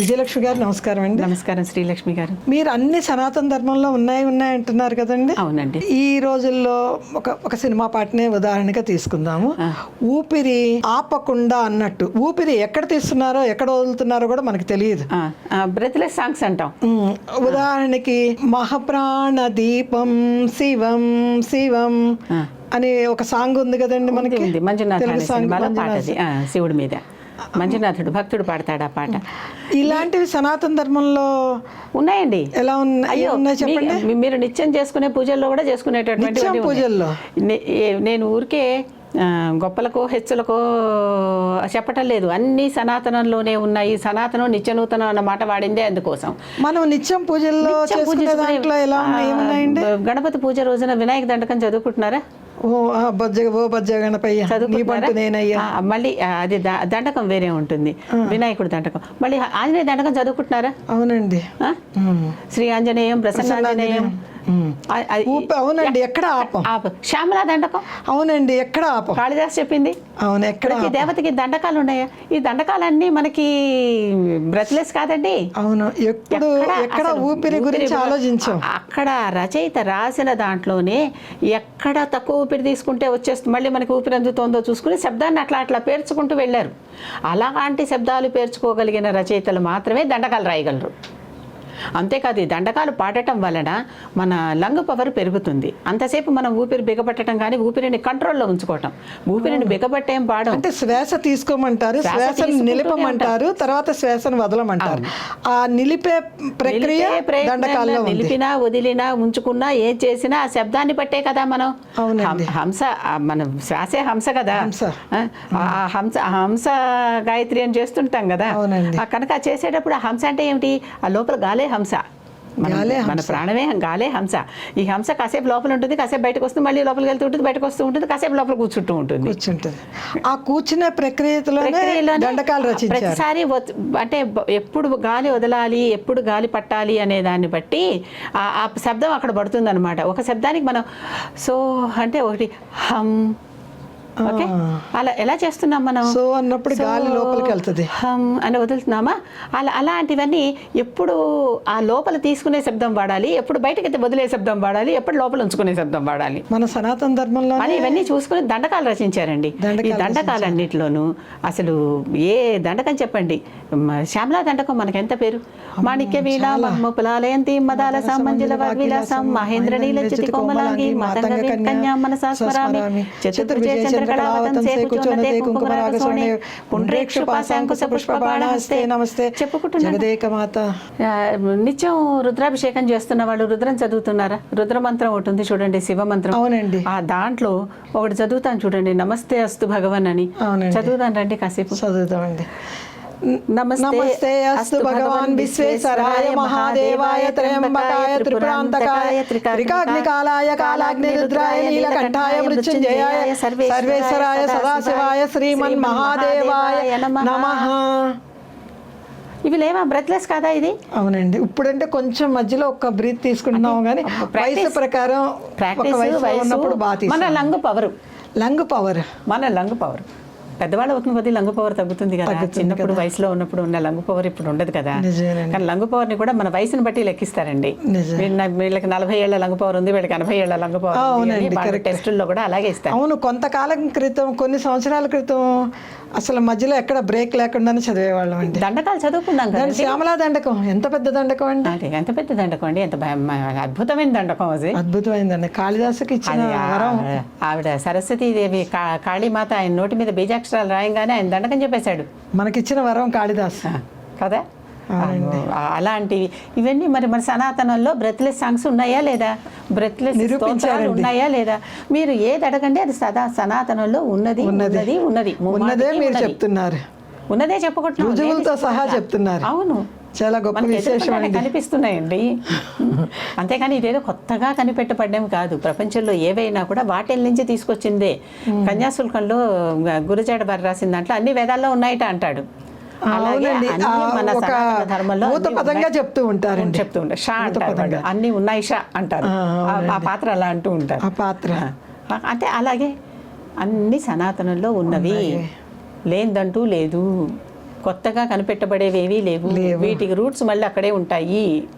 విజయలక్ష్మి గారు నమస్కారం అండి. నమస్కారం శ్రీలక్ష్మి గారు. మీరు అన్ని సనాతన ధర్మంలో ఉన్నాయి ఉన్నాయి అంటున్నారు కదండి. అవునండి. ఈ రోజుల్లో ఒక ఒక సినిమా పాటనే ఉదాహరణగా తీసుకుందాము. ఊపిరి ఆపకుండా అన్నట్టు. ఊపిరి ఎక్కడ తీస్తున్నారో ఎక్కడ వదులుతున్నారో కూడా మనకు తెలియదు. బ్రెత్లెస్ సాంగ్స్ అంటాం. ఉదాహరణకి మహాప్రాణ దీపం శివం శివం అనే ఒక సాంగ్ ఉంది కదండి మనకి. మంజునాథ్ సాంగ్ శివుడి మీద. మంజునాథుడు భక్తుడు పాడతాడు ఆ పాట. ఇలాంటివి సనాతన ధర్మంలో ఉన్నాయండి. ఎలా ఉన్నాయి చెప్పండి? మీరు నిత్యం చేసుకునే పూజల్లో కూడా చేసుకునేటటువంటి పూజల్లో? నేను ఊరికే గొప్పలకో హెచ్చులకో చెప్పటం లేదు. అన్ని సనాతనంలోనే ఉన్నాయి. సనాతనం నిత్య నూతనం అన్న మాట వాడిందే అందుకోసం. మనం నిత్యం పూజల్లో గణపతి పూజ రోజున వినాయక దండకం చదువుకుంటున్నారా? ఓ ఓ నేనయ్యా. మళ్ళీ అది దండకం వేరే ఉంటుంది. వినాయకుడు దండకం. మళ్ళీ ఆంజనేయ దండకం చదువుకుంటున్నారా? అవునండి. శ్రీ ఆంజనేయం ప్రసన్నాంజనేయం. అవునండి ఎక్కడ ఆపం? శ్యామలా దండకం? అవునండి ఎక్కడ ఆపం? కాళిదాస్ చెప్పింది. అవును ఎక్కడ ప్రతి దేవతకి దండకాలు ఉన్నాయా? ఈ దండకాలన్నీ మనకి బ్రెత్లెస్ కాదండి. అవును ఎప్పుడు ఎక్కడ ఊపిరి గురించి ఆలోచించాం. అక్కడ రచయిత రాసిన దాంట్లోనే ఎక్కడ తక్కువ ఊపిరి తీసుకుంటే వచ్చేస్తుంది మళ్ళీ మనకి ఊపిరి అందుతోందో చూసుకుని శబ్దాన్ని అట్లా అట్లా పేర్చుకుంటూ వెళ్ళారు. అలాంటి శబ్దాలు పేర్చుకోగలిగిన రచయితలు మాత్రమే దండకాలు రాయగలరు. అంతేకాదు ఈ దండకాలు పాడటం వలన మన లంగ్ పవర్ పెరుగుతుంది. అంతసేపు మనం ఊపిరి బిగపట్టడం కానీ ఊపిరిని కంట్రోల్లో ఉంచుకోవటం. ఊపిరిని బిగపట్టేం పాడం అంటే శ్వాస తీసుకోమంటారు శ్వాస నిలపమంటారు తర్వాత శ్వాసను వదలమంటారు. ఆ నిలిపే ప్రక్రియ దండకాల్లో నిలిపినా వదిలినా ఉంచుకున్నా ఏం చేసినా ఆ శబ్దాన్ని పట్టే కదా మనం. హంస మన శ్వాసే హంస కదా. హంస. హంస గాయత్రి అని చేస్తుంటాం కదా. కనుక చేసేటప్పుడు ఆ హంస అంటే ఏమిటి? ఆ లోపల గాలే హంస. మన- గాలే ప్రాణమే గాలే హంస. ఈ హంస కాసేపు లోపల ఉంటుంది కాసేపు బయటకు వస్తుంది మళ్ళీ లోపలికి వెళ్తూ ఉంటుంది బయటకు వస్తూ ఉంటుంది కాసేపు లోపల కూర్చుంటూ ఉంటుంది. కూర్చుంటుంది. ఆ కూర్చునే ప్రక్రియలోనే ప్రక్రియలోనే దండకాలు రచించారు. ప్రతిసారి అంటే ఎప్పుడు గాలి వదలాలి ఎప్పుడు గాలి పట్టాలి అనే దాన్ని బట్టి ఆ ఆ శబ్దం అక్కడ పడుతుంది అనమాట ఒక శబ్దానికి మనం సో అంటే ఒకటి హమ్ ఓకే? అలా ఎలా చేస్తున్నాం మనం? సో అన్నప్పుడు గాలి లోపలికి వెళ్తుంది. అని వదులుతున్నామా? అలా అలాంటివన్నీ ఎప్పుడు ఆ లోపల తీసుకునే శబ్దం వాడాలి ఎప్పుడు బయటకి వదిలే శబ్దం వాడాలి ఎప్పుడు లోపల ఉంచుకునే శబ్దం వాడాలి. మన సనాతన ధర్మంలో అని ఇవన్నీ చూసుకుని దండకాలు రచించారండి. ఈ దండకాలు దండకాలన్నిటిలోనూ అసలు ఏ దండకం చెప్పండి. శ్యామలా దండకం మనకి ఎంత పేరు మాణిక్య వీణ మహ్మపులాలయంతి మదాల సామంజల వాగ్విలాసం మహేంద్ర నీలచితి కోమలాంగి మాతంగ కన్యా మనసా స్మరామి చతుర్భుజే చంద్రకళావతం సేకుచోనతే కుంకుమరాగ సోణే పుండ్రేక్షు పాశాంకుశ పుష్పబాణహస్తే నమస్తే చెప్పుకుంటున్నాను. జగదేక మాత నిత్యం రుద్రాభిషేకం చేస్తున్న వాళ్ళు రుద్రం చదువుతున్నారా? రుద్ర మంత్రం ఒకటి ఉంది చూడండి శివ మంత్రం అవునండి. ఆ దాంట్లో ఒకటి చదువుతాను చూడండి నమస్తే అస్తు భగవన్ అని. చదువుతాను రండి కాసేపు. చదువుతామండి నమస్తే అస్తు భగవాన్ విశ్వేశ్వరాయ మహాదేవాయ త్రయంబకాయ త్రిపురాంతకాయ త్రికాగ్నికాలాయ కాలాగ్ని రుద్రాయ నీలకంఠాయ మృత్యుంజయాయ సర్వేశ్వరాయ సదాశివాయ శ్రీమన్ మహాదేవాయ నమః. ఇవి లేవా బ్రెత్లెస్ కాదా ఇది? అవునండి. ఇప్పుడంటే కొంచెం మధ్యలో ఒక బ్రీత్ తీసుకుంటున్నాం కానీ వయసు ప్రకారం మన లంగ్ పవర్. Lung power. మన లంగ్ పవర్. పెద్దవాళ్ళు అవుతున్న కొద్దీ లంగ్ పవర్ తగ్గుతుంది కదా. చిన్నప్పుడు వయసులో ఉన్నప్పుడు ఉన్న లంగ్ పవర్ ఇప్పుడు ఉండదు కదా. కానీ లంగ్ పవర్ని కూడా మన వయసుని బట్టి లెక్కిస్తారండి. నా- వీళ్ళకి నలభై ఏళ్ళ లంగ్ పవర్ ఉంది వీళ్ళకి ఎనభై ఏళ్ళ లంగ్ పవర్. టెస్టుల్లో కూడా అలాగే ఇస్తారు. అవును కొంతకాలం క్రితం కొన్ని సంవత్సరాల క్రితం అసలు మధ్యలో ఎక్కడ బ్రేక్ లేకుండానే చదివేవాళ్ళం అండి. దండకాలు చదువుకున్నాం కదా శ్యామలా దండకం. ఎంత పెద్ద దండకం అండి? ఎంత పెద్ద దండకం అండి? ఎంత అద్భుతమైన దండకం అది. అద్భుతమైందండి. కాళిదాసుకి ఇచ్చిన ఆవిడ సరస్వతీదేవి కాళీమాత ఆయన నోటి మీద బీజాక్షరాలు రాయంగానే ఆయన దండకం చెప్పేశాడు. మనకిచ్చిన వరం కాళిదాస్. కదా? అలాంటివి. ఇవన్నీ మరి మన సనాతనంలో బ్రెత్లెస్ సాంగ్స్ ఉన్నాయా లేదా? బ్రెత్లెస్. ఉన్నాయా లేదా? మీరు ఏది అడగండి అది సదా సనాతనంలో ఉన్నది ఉన్నది. ఉన్నది ఉన్నదే. మీరు. చెప్తున్నారు. ఉన్నదే చెప్పుకుంటున్నాం. రుజువులతో లేనిది సహా. చెప్తున్నారు. అవును. చాలా గొప్ప విశేషం కనిపిస్తున్నాయండి. అంతేకాని ఇదేదో కొత్తగా కనిపెట్టబడ్డం కాదు. ప్రపంచంలో ఏవైనా కూడా వాటిల నుంచి తీసుకొచ్చిందే. కన్యాశుల్కంలో గురజాడ బారి రాసిన దాంట్లో అన్ని వేదాల్లో ఉన్నాయట అంటాడు. పదంగా. చెప్తూ ఉంటారండి. చెప్తూ ఉంటారు. షా అంటారు. అన్ని ఉన్నాయి షా అంటారు. ఆ, పాత్ర అలా అంటూ ఉంటారు. ఆ పాత్ర. అంటే అలాగే అన్ని సనాతనంలో ఉన్నవి. లేనిదంటూ లేదు. కొత్తగా కనిపెట్టబడేవి ఏవీ లేవు. వీటికి రూట్స్ మళ్ళీ అక్కడే ఉంటాయి.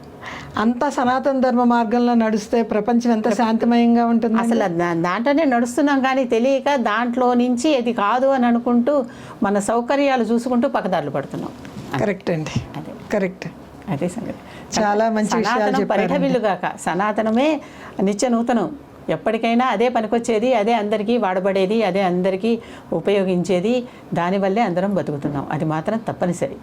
అంతా సనాతన ధర్మ మార్గంలో నడిస్తే ప్రపంచం ఎంత శాంతిమయంగా ఉంటుంది అసలు దాంట్లోనే నడుస్తున్నాం కానీ తెలియక దాంట్లో నుంచి అది కాదు అని అనుకుంటూ మన సౌకర్యాలు చూసుకుంటూ పక్కదారులు పడుతున్నాం. కరెక్ట్ అండి. అదే. కరెక్ట్. అదే సంగతి. చాలా మంచి. పరిఢవిల్లుగాక సనాతనమే నిత్య నూతనం. ఎప్పటికైనా అదే పనికొచ్చేది అదే అందరికీ వాడబడేది అదే అందరికీ ఉపయోగించేది దానివల్లే అందరం బతుకుతున్నాం. అది మాత్రం తప్పనిసరి.